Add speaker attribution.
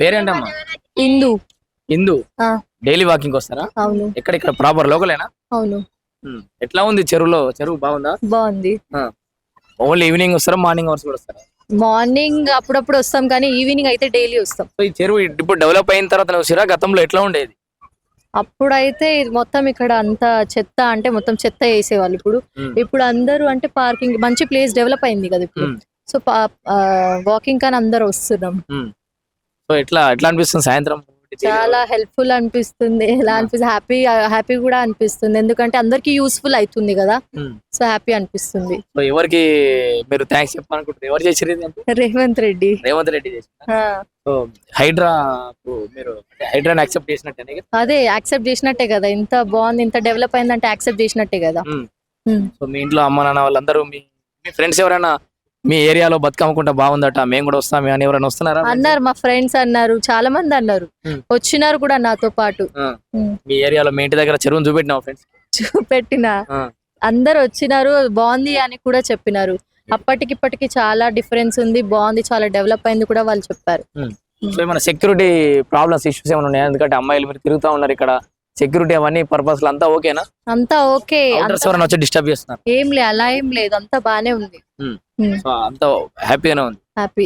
Speaker 1: పేరేంటమ్మా?
Speaker 2: ఇందు. ఆ.
Speaker 1: Daily walking వస్తారా?
Speaker 2: అవును.
Speaker 1: ఎక్కడ ఇక్కడ? ప్రాపర్ లోకలేనా?
Speaker 2: అవును.
Speaker 1: ఉమ్. ఎట్లా ఉంది చెరువులో? చెరువు బాగుందా?
Speaker 2: బాగుంది.
Speaker 1: ఓన్లీ ఈవినింగ్ వస్తారా? మార్నింగ్ అవర్స్ కూడా వస్తారా?
Speaker 2: మార్నింగ్ అప్పుడప్పుడు వస్తాం కానీ ఈవినింగ్ అయితే డైలీ వస్తాం.
Speaker 1: సో ఈ చెరువు ఇప్పుడు డెవలప్ అయిన తర్వాత చూసిరా గతంలో ఎట్లా ఉండేది?
Speaker 2: అప్పుడైతే ఇది మొత్తం ఇక్కడ అంతా చెత్త అంటే మొత్తం చెత్త వేసేవాళ్ళు ఇప్పుడు.
Speaker 1: ఉమ్.
Speaker 2: ఇప్పుడు అందరూ అంటే పార్కింగ్ మంచి ప్లేస్ డెవలప్ అయింది కదా ఇప్పుడు.
Speaker 1: ఉమ్.
Speaker 2: సో వాకింగ్ కానీ అందరు వస్తున్నాం.
Speaker 1: సో ఎట్లా ఎట్లా అనిపిస్తుంది సాయంత్రం?
Speaker 2: చాలా హెల్ప్ఫుల్ అనిపిస్తుంది. ఎలా అనిపిస్తుంది? హ్యాపీ హ్యాపీ కూడా అనిపిస్తుంది. ఎందుకంటే అందరికి యూస్ఫుల్ అవుతుంది కదా. సో హ్యాపీ అనిపిస్తుంది.
Speaker 1: సో ఎవరికి మీరు థ్యాంక్స్ చెప్పాలనుకుంటారు ఎవరు చేసిరు అంటే?
Speaker 2: రేవంత్ రెడ్డి.
Speaker 1: రేవంత్ రెడ్డి సో హైడ్రా మీరు హైడ్రాని యాక్సెప్ట్ చేసినట్టే
Speaker 2: అదే యాక్సెప్ట్ చేసినట్టే కదా. ఇంత బాగుంది ఇంత డెవలప్ అయిందంటే యాక్సెప్ట్ చేసినట్టే కదా.
Speaker 1: సో మీ ఇంట్లో అమ్మ నాన్న వాళ్ళందరూ మీ మీ ఫ్రెండ్స్ ఎవరైనా మీ ఏరియాలో బతుకమ్మకుంటా బాగుందట మేము కూడా వస్తాం అని ఎవరైనా వస్తున్నారా?
Speaker 2: అన్నారు మా ఫ్రెండ్స్ అన్నారు చాలా మంది అన్నారు. వచ్చినారు కూడా నాతో పాటు.
Speaker 1: మీ ఏరియాలో మీ ఇంటి దగ్గర చెరువును చూపెట్టినావు ఫ్రెండ్స్
Speaker 2: చూపెట్టిన. అందరు వచ్చినారు బాగుంది అని కూడా చెప్పినారు. అప్పటికి ఇప్పటికి చాలా డిఫరెన్స్ ఉంది బాగుంది చాలా డెవలప్ అయింది కూడా వాళ్ళు చెప్పారు.
Speaker 1: సో ఏమైనా సెక్యూరిటీ ప్రాబ్లమ్స్ ఇష్యూస్ ఏమైనా ఉన్నాయా? ఎందుకంటే అమ్మాయిలు మీరు తిరుగుతా ఉన్నారు ఇక్కడ. సెక్యూరిటీ అవన్నీ పర్పస్ అంతా ఓకేనా
Speaker 2: అంతా ఓకే
Speaker 1: వచ్చి డిస్టర్బ్ చేస్తున్నారు?
Speaker 2: ఏం లే అలా ఏం లేదు అంతా బానే ఉంది.
Speaker 1: సో అంతా హ్యాపీగానే ఉంది
Speaker 2: హ్యాపీ.